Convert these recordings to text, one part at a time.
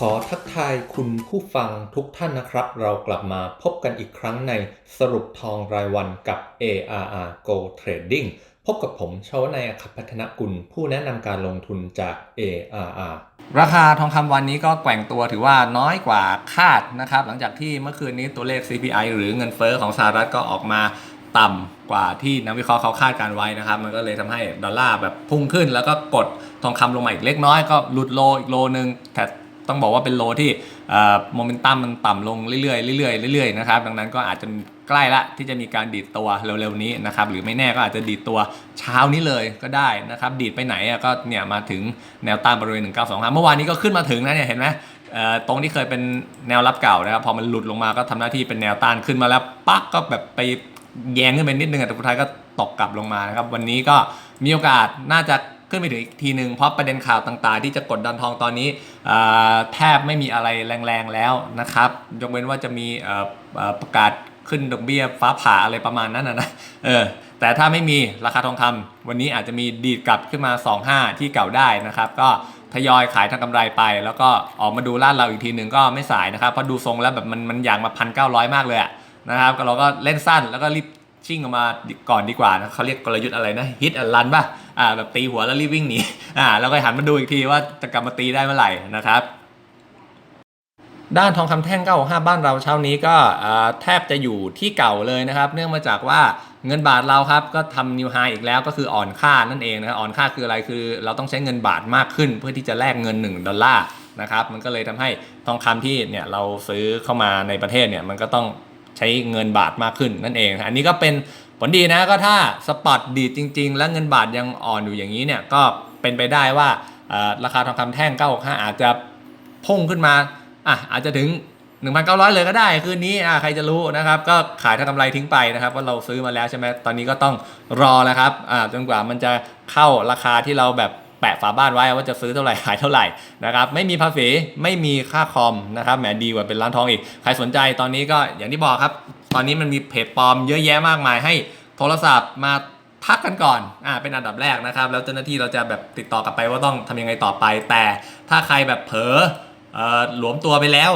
ขอทักทายคุณผู้ฟังทุกท่านนะครับ เรากลับมาพบกันอีกครั้งในสรุปทองรายวันกับ ARR Go Trading พบกับผมชวนายอคับพัฒนกุล ผู้แนะนำการลงทุนจาก ARR ราคาทองคำวันนี้ก็แกว่งตัวถือว่าน้อยกว่าคาดนะครับ หลังจากที่เมื่อคืนนี้ตัวเลข CPI หรือเงินเฟอ้อของสหรัฐก็ออกมาต่ำกว่าที่นักวิเคราะห์เขาคาดการไว้นะครับ มันก็เลยทำให้ดอลลาร์แบบพุ่งขึ้น แล้วก็กดทองคำลงมาอีกเล็กน้อยก็หลุดโลอีกโลนึงแต่ ต้องบอกว่าเป็นโลที่โมเมนตัมมันต่ำลงเรื่อยๆเรื่อยๆเรื่อยๆนะครับดังนั้นก็อาจจะใกล้ละที่จะมีการดีดตัวเร็วๆนี้นะครับหรือไม่แน่ก็อาจจะดีดตัวเช้านี้เลยก็ได้นะครับดีดไปไหนก็เนี่ยมาถึงแนวต้านบริเวณ 1925 เมื่อวานนี้ก็ขึ้นมาถึงนะเนี่ยเห็นไหมตรงที่เคยเป็นแนวรับเก่านะครับพอมันหลุดลงมาก็ทำหน้าที่เป็นแนวต้านขึ้นมาแล้วปักก็แบบไปแยงขึ้นไปนิดนึงแต่สุดท้ายก็ตกกลับลงมานะครับวันนี้ก็มีโอกาสน่าจะ ขึ้นไปถึงอีกทีหนึ่งเพราะประเด็นข่าวต่างๆ ที่จะกดดันทองตอนนี้แทบไม่มีอะไรแรงๆแล้วนะครับยกเว้นว่าจะมีประกาศขึ้นดอกเบี้ยฟ้าผ่าอะไรประมาณนั้นนะเออแต่ถ้าไม่มีราคาทองคำวันนี้อาจจะมีดีดกลับขึ้นมา 25 ที่เก่าได้นะครับ ก็ทยอยขายทางกำไรไป แล้วก็ออกมาดูลาดเราอีกทีหนึ่งก็ไม่สายนะครับเพราะดูทรงแล้วแบบมันมันอย่างมาพันเก้าร้อยมากเลยนะครับก็เราก็เล่นสั้นแล้วก็รีบ ชิ่งออกมาก่อนดีกว่านะเขาเรียกกลยุทธ์อะไรนะฮิตอันลันป่ะอ่าแบบตีหัวแล้วรีบวิ่งหนีอ่าแล้วก็หันมาดูอีกทีว่าจะกลับมาตีได้เมื่อไหร่นะครับ ด้านทองคำแท่ง965บ้านเราเช้านี้ก็อ่าแทบจะอยู่ที่เก่าเลยนะครับ เนื่องมาจากว่าเงินบาทเราครับก็ทำนิวไฮอีกแล้วก็คืออ่อนค่านั่นเองนะครับอ่อนค่าคืออะไรคือ เราต้องใช้เงินบาทมากขึ้น เพื่อที่จะแลกเงิน 1 ดอลลาร์นะครับมันก็เลยทำให้ทองคำที่เนี่ยเราซื้อเข้ามาในประเทศเนี่ยมันก็ต้อง ใช้เงินบาทมากขึ้นนั่นเอง อันนี้ก็เป็นผลดีนะก็ถ้าสปอตดีจริง ๆ แล้วเงินบาทยังอ่อนอยู่อย่างนี้เนี่ยก็เป็นไปได้ว่าราคาทองคำแท่ง 965 อาจจะพุ่งขึ้นมาอะอาจจะถึง 1,900 เลยก็ได้ คืนนี้อะใครจะรู้นะครับ ก็ขายทางกำไรทิ้งไปนะครับว่าเราซื้อมาแล้วใช่ไหมตอนนี้ก็ต้องรอแล้วครับอ่าจนกว่ามันจะเข้าราคาที่เราแบบ แปะฝาบ้านไว้ว่าจะซื้อเท่าไหร่ขายเท่าไหร่นะครับไม่มีภาษีไม่มีค่าคอมนะครับแหมดีกว่าเป็นร้านทองอีกใครสนใจตอนนี้ก็อย่างที่บอกครับ ตอนนี้มันมีเพจปลอมเยอะแยะมากมายให้โทรศัพท์มาทักกันก่อน อ่า เป็นอันดับแรกนะครับ แล้วเจ้าหน้าที่เราจะแบบติดต่อกลับไปว่าต้องทำยังไงต่อไป แต่ถ้าใครแบบเผลอเอ่อหลวมตัวไปแล้ว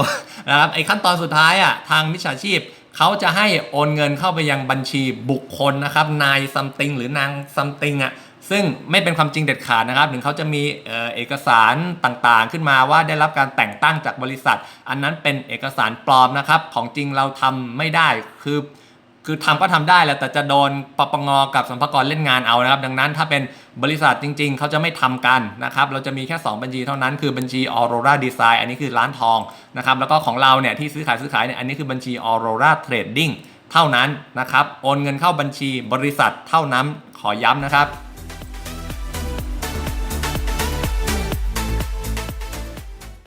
นะครับ ไอ้ขั้นตอนสุดท้ายอะ ทางมิจฉาชีพ เขาจะให้โอนเงินเข้าไปยังบัญชีบุคคลนะครับ นายซัมติงหรือนางซัมติงอะ ซึ่งไม่เป็นความจริงเด็ดขาดนะครับ ถึงเขาจะมีเอกสารต่างๆ ขึ้นมาว่าได้รับการแต่งตั้งจากบริษัท อันนั้นเป็นเอกสารปลอมนะครับ ของจริงเราทำไม่ได้ คือคือทำก็ทำได้แหละแต่จะโดนปปงกับสรรพากรเล่นงานเอานะครับ ดังนั้นถ้าเป็นบริษัทจริง ๆ เขาจะไม่ทำกันนะครับ เราจะมีแค่ 2 บัญชีเท่านั้น คือบัญชี Aurora Design อันนี้คือร้านทองนะครับ แล้วก็ของเราเนี่ยที่ซื้อขายซื้อขายเนี่ยอันนี้คือบัญชี Aurora Trading เท่านั้นนะครับ โอนเงินเข้าบัญชีบริษัทเท่านั้นขอย้ำนะครับ